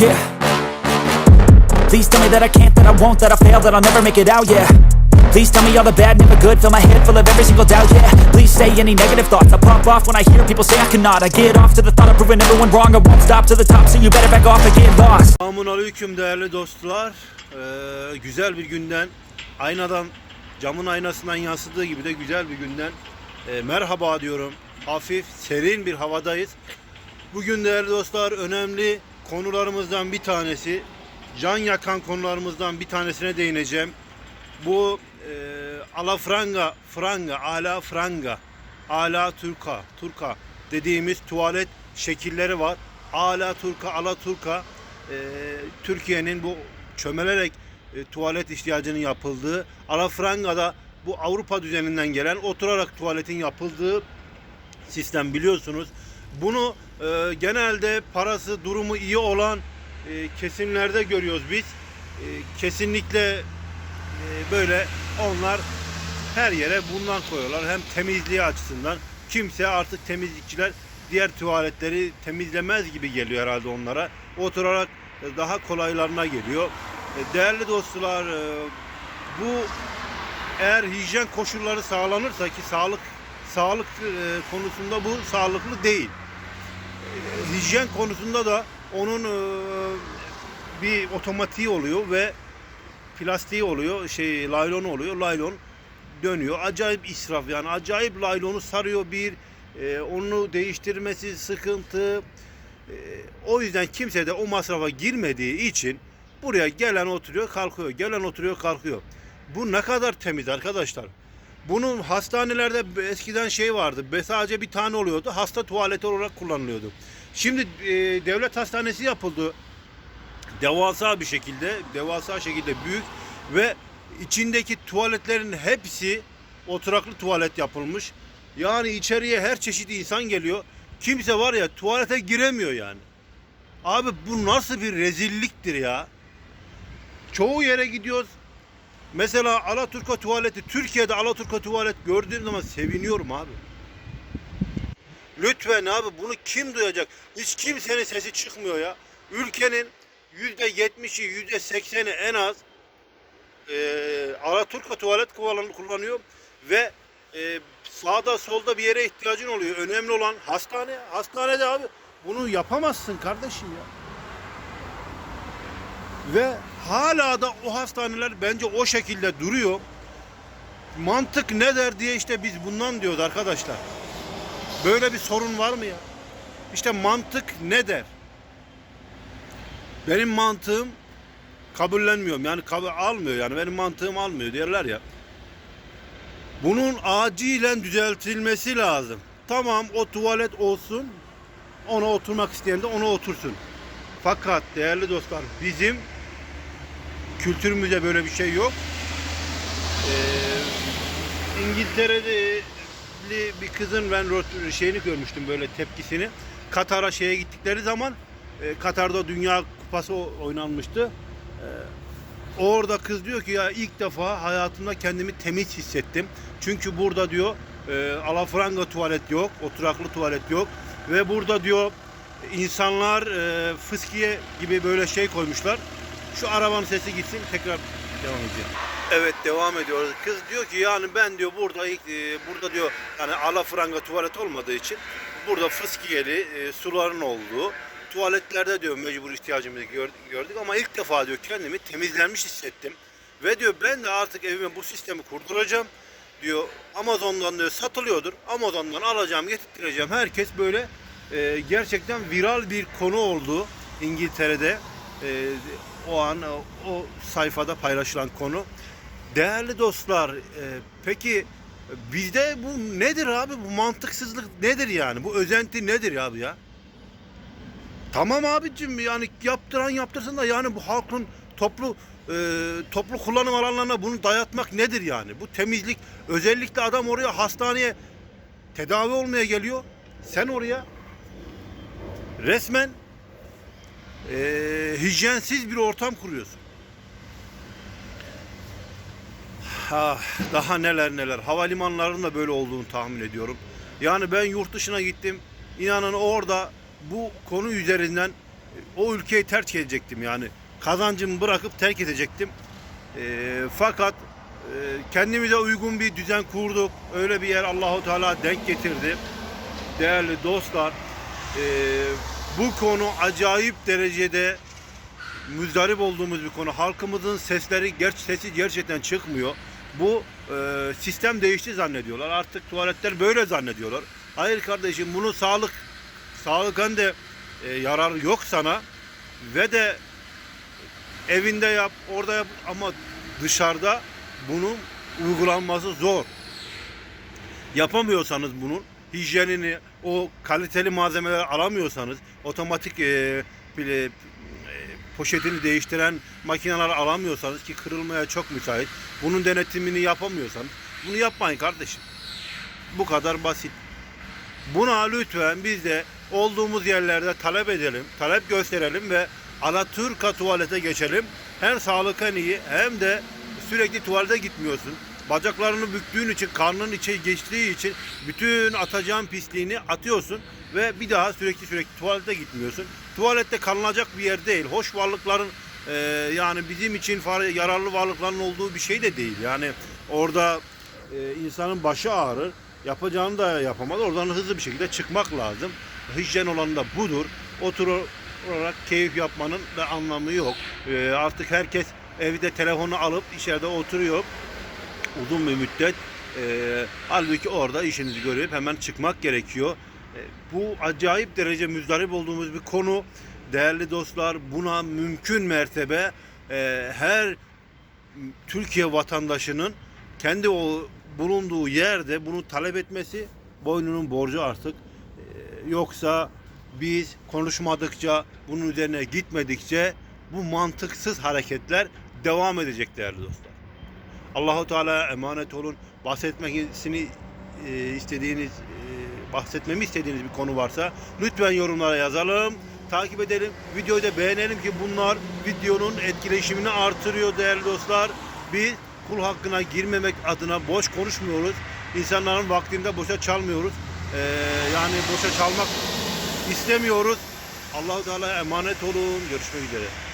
Yeah. Please tell me that I can't, that I won't, that I fail, that I'll never make it out, yeah. Please tell me all the bad, never good, fill my head full of every single doubt, yeah. Please say any negative thoughts, I pop off when I hear people say I cannot. I get off to the thought of proving everyone wrong, I won't stop to the top, so you better back off and get lost. Aleyküm değerli dostlar. Ee, güzel bir günden, aynadan, camın aynasından yansıdığı gibi de güzel bir günden e, merhaba diyorum. Hafif, serin bir havadayız. Bugün değerli dostlar önemli konularımızdan bir tanesi, can yakan konularımızdan bir tanesine değineceğim. Bu e, alafranga, franga, ala franga, ala turka, turka dediğimiz tuvalet şekilleri var. Ala turka, ala turka e, Türkiye'nin bu çömelerek e, tuvalet ihtiyacının yapıldığı, alafranga'da bu Avrupa düzeninden gelen oturarak tuvaletin yapıldığı sistem biliyorsunuz. Bunu e, genelde parası durumu iyi olan e, kesimlerde görüyoruz biz. E, kesinlikle e, böyle onlar her yere bundan koyuyorlar. Hem temizliği açısından kimse artık temizlikçiler diğer tuvaletleri temizlemez gibi geliyor herhalde onlara. Oturarak e, daha kolaylarına geliyor. E, Değerli dostlar e, bu eğer hijyen koşulları sağlanırsa ki sağlık sağlık e, konusunda bu sağlıklı değil. E, Hijyen konusunda da onun e, bir otomatiği oluyor ve plastiği oluyor, şey laylon oluyor, laylon dönüyor. Acayip israf yani acayip laylonu sarıyor bir, onu değiştirmesi sıkıntı. O yüzden kimse de o masrafa girmediği için buraya gelen oturuyor kalkıyor, gelen oturuyor kalkıyor. Bu ne kadar temiz arkadaşlar. Bunun hastanelerde eskiden şey vardı. Sadece bir tane oluyordu. Hasta tuvaleti olarak kullanılıyordu. Şimdi e, devlet hastanesi yapıldı devasa bir şekilde, devasa şekilde büyük ve içindeki tuvaletlerin hepsi oturaklı tuvalet yapılmış. Yani içeriye her çeşit insan geliyor. Kimse var ya tuvalete giremiyor yani. Abi bu nasıl bir rezilliktir ya? Çoğu yere gidiyoruz. Mesela Alaturka tuvaleti, Türkiye'de Alaturka tuvalet gördüğüm zaman seviniyorum abi. Lütfen abi bunu kim duyacak? Hiç kimsenin sesi çıkmıyor ya. Ülkenin yüzde yetmişi, yüzde sekseni en az e, Alaturka tuvalet kullan- kullanıyor ve e, sağda solda bir yere ihtiyacın oluyor. Önemli olan hastane. Hastanede abi bunu yapamazsın kardeşim ya. Ve hala da o hastaneler bence o şekilde duruyor. Mantık ne der diye işte biz bundan diyoruz arkadaşlar. Böyle bir sorun var mı ya? İşte mantık ne der? Benim mantığım kabullenmiyorum. Yani kabul almıyor yani benim mantığım almıyor derler ya. Bunun acilen düzeltilmesi lazım. Tamam o tuvalet olsun. Ona oturmak isteyen de ona otursun. Fakat değerli dostlar bizim kültürümüzde böyle bir şey yok. Ee, İngiltere'de bir kızın ben şeyini görmüştüm böyle tepkisini. Katar'a şeye gittikleri zaman e, Katar'da Dünya Kupası oynanmıştı. E, orada kız diyor ki ya ilk defa hayatımda kendimi temiz hissettim. Çünkü burada diyor e, alafranga tuvalet yok, oturaklı tuvalet yok ve burada diyor insanlar e, fıskiye gibi böyle şey koymuşlar. Şu arabanın sesi gitsin tekrar devam edeceğim. Evet devam ediyoruz. Kız diyor ki yani ben diyor burada e, burada diyor yani alafranga tuvalet olmadığı için burada fıskiyeli e, suların olduğu tuvaletlerde diyor mecbur ihtiyacımızı gör- gördük ama ilk defa diyor kendimi temizlenmiş hissettim. Ve diyor ben de artık evime bu sistemi kurduracağım diyor. Amazon'dan diyor satılıyordur. Amazon'dan alacağım, getirtireceğim. Herkes böyle e, gerçekten viral bir konu oldu İngiltere'de. E, o an o, o sayfada paylaşılan konu. Değerli dostlar, e, peki bizde bu nedir abi? Bu mantıksızlık nedir yani? Bu özenti nedir abi ya? Tamam abicim yani yaptıran yaptırsın da yani bu halkın toplu e, toplu kullanım alanlarına bunu dayatmak nedir yani? Bu temizlik özellikle adam oraya hastaneye tedavi olmaya geliyor. Sen oraya resmen e, hijyensiz bir ortam kuruyorsun. Ah, daha neler neler. Havalimanlarının da böyle olduğunu tahmin ediyorum. Yani ben yurt dışına gittim. İnanın orada bu konu üzerinden o ülkeyi terk edecektim yani. Kazancımı bırakıp terk edecektim. Ee, fakat e, kendimize uygun bir düzen kurduk. Öyle bir yer Allahu Teala denk getirdi. Değerli dostlar, e, bu konu acayip derecede müzdarip olduğumuz bir konu. Halkımızın sesleri geç sesi gerçekten çıkmıyor. Bu e, sistem değişti zannediyorlar. Artık tuvaletler böyle zannediyorlar. Hayır kardeşim bunun sağlık sağlıktan de e, yarar yok sana ve de evinde yap, orada yap ama dışarıda bunun uygulanması zor. Yapamıyorsanız bunun hijyenini, o kaliteli malzemeler alamıyorsanız, otomatik e, bile, e, poşetini değiştiren makineler alamıyorsanız ki kırılmaya çok müsait, bunun denetimini yapamıyorsanız bunu yapmayın kardeşim. Bu kadar basit. Buna lütfen biz de olduğumuz yerlerde talep edelim, talep gösterelim ve Alaturka tuvalete geçelim. Hem sağlık en iyi hem de sürekli tuvalete gitmiyorsun. Bacaklarını büktüğün için, karnın içe geçtiği için bütün atacağın pisliğini atıyorsun ve bir daha sürekli sürekli tuvalete gitmiyorsun. Tuvalette kalınacak bir yer değil. Hoş varlıkların e, yani bizim için yararlı varlıkların olduğu bir şey de değil. Yani orada e, insanın başı ağrır. Yapacağını da yapamaz. Oradan hızlı bir şekilde çıkmak lazım. Hijyen olan da budur. Oturarak keyif yapmanın da anlamı yok. E, artık herkes evde telefonu alıp içeride oturuyor uzun bir müddet. E, halbuki orada işinizi görüp hemen çıkmak gerekiyor. E, bu acayip derece müzdarip olduğumuz bir konu. Değerli dostlar buna mümkün mertebe e, her Türkiye vatandaşının kendi o bulunduğu yerde bunu talep etmesi boynunun borcu artık. Ee, yoksa biz konuşmadıkça, bunun üzerine gitmedikçe bu mantıksız hareketler devam edecek değerli dostlar. Allahu Teala emanet olun. Bahsetmesini e, istediğiniz, e, bahsetmemi istediğiniz bir konu varsa lütfen yorumlara yazalım. Takip edelim. Videoyu da beğenelim ki bunlar videonun etkileşimini artırıyor değerli dostlar. Biz kul hakkına girmemek adına boş konuşmuyoruz. İnsanların vaktinde boşa çalmıyoruz. Ee, yani boşa çalmak istemiyoruz. Allahu Teala emanet olun. Görüşmek üzere.